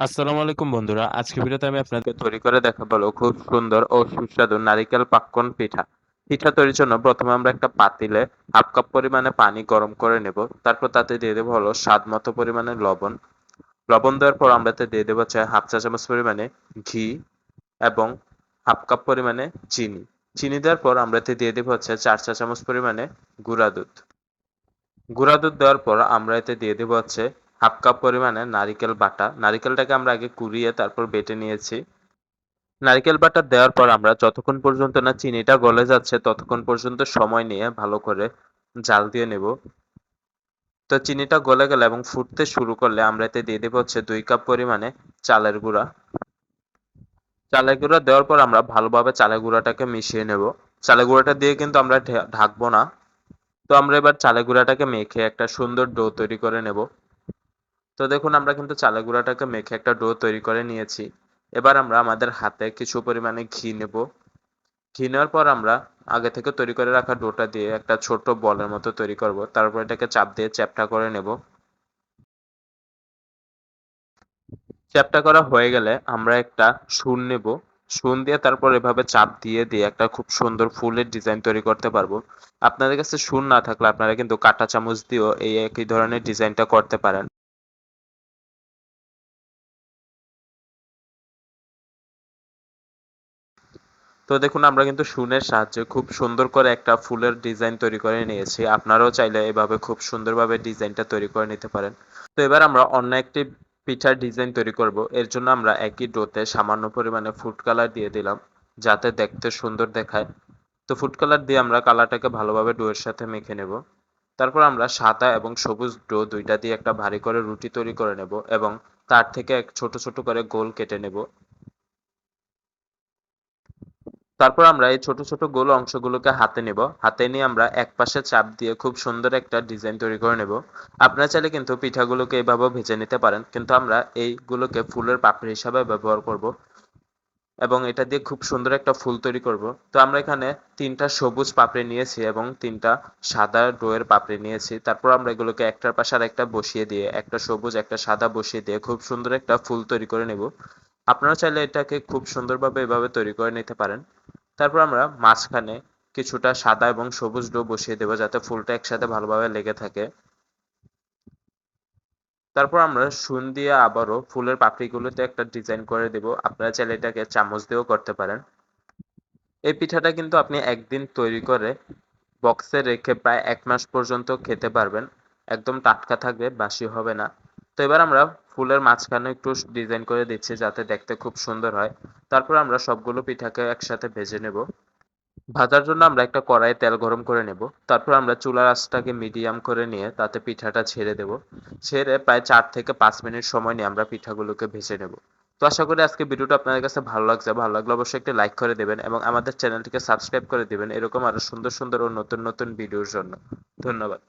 আসসালামু আলাইকুম বন্ধুরা আজকে ভিডিওতে আমি আপনাদের তৈরি করে দেখাবো খুব সুন্দর ও সুস্বাদু নারিকেল পাক্কন পিঠা। পিঠা তৈরির জন্য প্রথমে আমরা একটা পাতিলে হাফ কাপ পরিমাণে পানি গরম করে নেব, তারপর তাতে দিয়ে দেবো হলো স্বাদ মতো পরিমাণে লবণ। লবণ দেওয়ার পর আমরা দিয়ে দেবো হচ্ছে হাফ চা চামচ পরিমাণে ঘি এবং হাফ কাপ পরিমাণে চিনি। চিনি দেওয়ার পর আমরা এতে দিয়ে দেবো হচ্ছে চার চা চামচ পরিমাণে গুঁড়া দুধ। গুঁড়া দুধ দেওয়ার পর আমরা এতে দিয়ে দেবো হচ্ছে হাফ কাপ পরিমাণে নারিকেল বাটা। নারিকেলটাকে আমরা আগে কুড়িয়ে তারপর বেটে নিয়েছি। নারিকেল বাটা দেওয়ার পর আমরা যতক্ষণ পর্যন্ত না চিনিটা গলে যাচ্ছে, ততক্ষণ পর্যন্ত সময় নিয়ে ভালো করে জাল দিয়ে নেব। তো চিনিটা গলে গেলে এবং ফুটতে শুরু করলে আমরা এতে দিয়ে দেবো হচ্ছে দুই কাপ পরিমাণে চালের গুঁড়া। চালের গুঁড়া দেওয়ার পর আমরা ভালোভাবে চালের গুঁড়াটাকে মিশিয়ে নেব। চালের গুঁড়াটা দিয়ে কিন্তু আমরা ঢাকবো না। তো আমরা এবার চালের গুঁড়াটাকে মেখে একটা সুন্দর ডো তৈরি করে নেব। তো দেখুন, আমরা কিন্তু চালের গুঁড়াটাকে মেখে একটা ডো তৈরি করে নিয়েছি। এবার আমরা আমাদের হাতে কিছু পরিমাণে ঘি নেব। ঘি নেওয়ার পর আমরা আগে থেকে তৈরি করে রাখা ডোটা দিয়ে একটা ছোট বলের মতো তৈরি করব। তারপর এটাকে চাপ দিয়ে চ্যাপটা করে নেব। চ্যাপটা করা হয়ে গেলে আমরা একটা শুন নেব। শুন দিয়ে তারপর এভাবে চাপ দিয়ে দিয়ে একটা খুব সুন্দর ফুলের ডিজাইন তৈরি করতে পারব। আপনাদের কাছে শুন না থাকলে আপনারা কিন্তু কাঁটা চামচ দিয়েও এই একই ধরনের ডিজাইনটা করতে পারেন। তো দেখুন, আমরা কিন্তু শুনের সাহায্যে খুব সুন্দর করে একটা ফুলের ডিজাইন তৈরি করে নিয়েছি। আপনারাও চাইলে এভাবে খুব সুন্দরভাবে ডিজাইনটা তৈরি করে নিতে পারেন। তো এবার আমরা অন্য একটি পিঠার ডিজাইন তৈরি করব। এর জন্য আমরা একই ডোতে সামান্য পরিমাণে ফুড কালার দিয়ে দিলাম, যাতে দেখতে সুন্দর দেখায়। তো ফুড কালার দিয়ে আমরা কালারটাকে ভালোভাবে ডোয়ের সাথে মেখে নেব। তারপর আমরা সাদা এবং সবুজ ডো দুইটা দিয়ে একটা ভারী করে রুটি তৈরি করে নেব এবং তার থেকে এক ছোট ছোট করে গোল কেটে নেব। তারপর আমরা এই ছোট ছোট গোল অংশগুলোকে হাতে নেব। হাতে নিয়ে আমরা এক পাশে চাপ দিয়ে খুব সুন্দর একটা ডিজাইন তৈরি করে নেব। আপনারা চাইলে কিন্তু পিঠাগুলোকে এইভাবেও ভেজে নিতে পারেন। কিন্তু আমরা এইগুলোকে ফুলের পাপড়ি হিসাবে ব্যবহার করব এবং এটা দিয়ে খুব সুন্দর একটা ফুল তৈরি করব। তো আমরা এখানে তিনটা সবুজ পাপড়ি নিয়েছি এবং তিনটা সাদা ডোয়ের পাপড়ি নিয়েছি। তারপর আমরা এগুলোকে একটার পাশে আর একটা বসিয়ে দিয়ে, একটা সবুজ, একটা সাদা বসিয়ে দিয়ে খুব সুন্দর একটা ফুল তৈরি করে নেব। আপনারা চাইলে এটাকে খুব সুন্দরভাবে এভাবে তৈরি করে নিতে পারেন। তারপর আমরা মাঝখানে কিছুটা সাদা এবং সবুজ ডো বসিয়ে দেবো যাতে ফুলটা একসাথে ভালোভাবে লেগে থাকে। তারপর আমরা শুন দিয়ে আবারও ফুলের পাপড়িগুলোতে একটা ডিজাইন করে দেব। আপনারা চাইলে এটাকে চামচ দিয়েও করতে পারেন। এই পিঠাটা কিন্তু আপনি একদিন তৈরি করে বক্সে রেখে প্রায় এক মাস পর্যন্ত খেতে পারবেন। একদম টাটকা থাকবে, বাসি হবে না। তো এবার আমরা ফুলের মাঝখানে একটু ডিজাইন করে দিচ্ছি যাতে দেখতে খুব সুন্দর হয়। তারপর আমরা সবগুলো পিঠাকে একসাথে ভেজে নেব। ভাজার জন্য আমরা একটা কড়াইয়ে তেল গরম করে নেব। তারপর আমরা চুলার আঁচটাকে মিডিয়াম করে নিয়ে তাতে পিঠাটা ছেড়ে দেব। ছেড়ে প্রায় চার থেকে পাঁচ মিনিট সময় নিয়ে আমরা পিঠাগুলোকে ভেজে নেব। তো আশা করি আজকে ভিডিওটা আপনাদের কাছে ভালো লাগছে। ভালো লাগলে অবশ্যই একটি লাইক করে দেবেন এবং আমাদের চ্যানেলটিকে সাবস্ক্রাইব করে দেবেন। এরকম আরও সুন্দর সুন্দর ও নতুন নতুন ভিডিওর জন্য। ধন্যবাদ।